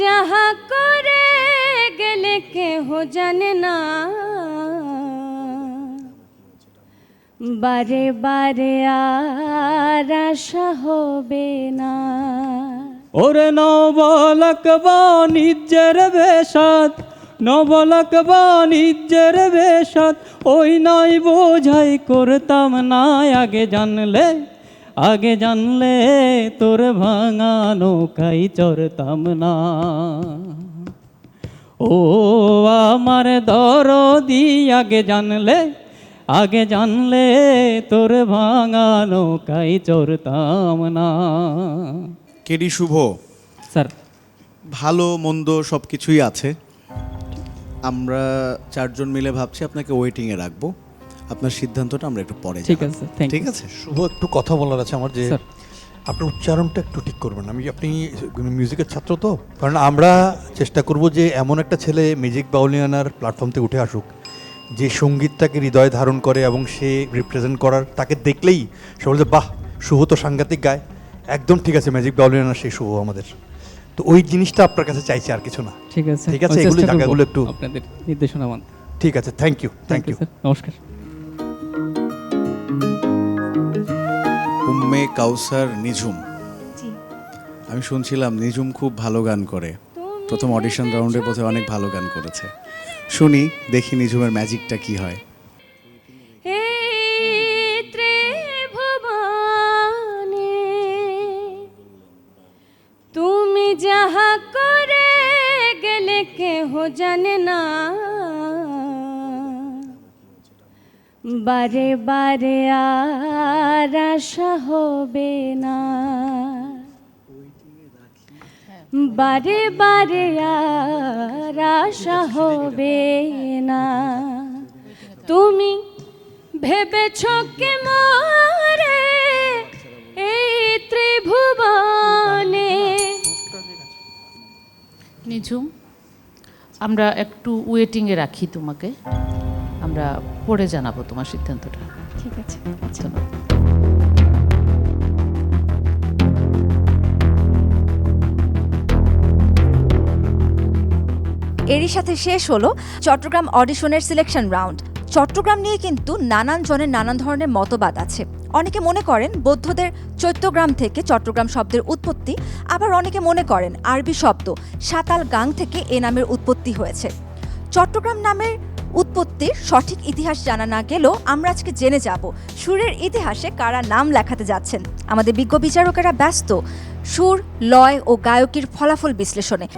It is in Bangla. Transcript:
যাহা করে গেলে কেহ জানে না। বারে বারে আর আশা হবে না। ওরে নবলক বাণিজ্যের বেশাত নবলক বাণিজ্যের বেশাত ওই নয় বোঝাই করতাম না, আগে জানলে আগে জানলে তোর ভাঙা নৌকাই চড়তাম না। ও আমার দরদি আগে জানলে আগে জানলে তোর ভাঙা নৌকাই চড়তাম না। কেডি শুভ? স্যার। ভালো মন্দ সব কিছুই আছে। আমরা চারজন মিলে ভাবছি আপনাকে ওয়েটিংয়ে রাখব। আপনার সিদ্ধান্তটা আমরা একটু পরে ঠিক আছে ঠিক আছে? শুভ একটু কথা বলার আছে আমার যে। আপনার উচ্চারণটা একটু ঠিক করবেন। আমি আপনি মিউজিকের ছাত্র তো? কারণ আমরা চেষ্টা করব যে এমন একটা ছেলে মিউজিক বাউলিয়ানার প্ল্যাটফর্ম থেকে উঠে আসুক যে সঙ্গীতটাকে হৃদয় ধারণ করে এবং সে রিপ্রেজেন্ট করার তাকে দেখলেই সে বলছে বাহ শুভ তো সাংঘাতিক গায়। একদম ঠিক আছে ম্যাজিক বাউলিয়ানার সেই শুভ আমাদের। তো ওই জিনিসটা আপনার কাছে চাইছে আর কিছু না। ঠিক আছে ঠিক আছে, এগুলো জায়গাগুলো একটু- আপনাদের নির্দেশনা মানতে। ঠিক আছে thank you thank you sir নমস্কার। কাউসার নিঝুম। আমি শুনছিলাম নিঝুম খুব ভালো গান করে। প্রথম অডিশন রাউন্ডে বোধহয় অনেক ভালো গান করেছে। শুনি দেখি নিঝুমের ম্যাজিকটা কি হয়। তুমি যাহা করে গেলে কেহ জানে না। বারে বারে আশা হবে না। বারে বারে আর আশা হবে না। তুমি ভেবেছ কে মরে এই ত্রিভুবনে? নিঝুম, আমরা একটু ওয়েটিংয়ে রাখি তোমাকে। আমরা পরে জানাব তোমার সিদ্ধান্তটা। ঠিক আছে। ধন্যবাদ। এরই সাথে শেষ হলো চট্টগ্রাম অডিশনের সিলেকশন রাউন্ড চট্টগ্রাম নিয়ে কিন্তু নানান জনের নানান ধরনের মতবাদ আছে। অনেকে মনে করেন বৌদ্ধদের চৈত্যগ্রাম থেকে চট্টগ্রাম শব্দের উৎপত্তি আবার অনেকে মনে করেন আরবি শব্দ সাতাল গাং থেকে এ নামের উৎপত্তি হয়েছে। চট্টগ্রাম নামের উৎপত্তির সঠিক ইতিহাস জানা না গেলেও আমরা আজকে জেনে যাব সুরের ইতিহাসে কারা নাম লেখাতে যাচ্ছেন। আমাদের বিজ্ঞ বিচারকেরা ব্যস্ত। সুর, লয় ও গায়কীর ফলাফল বিশ্লেষণে।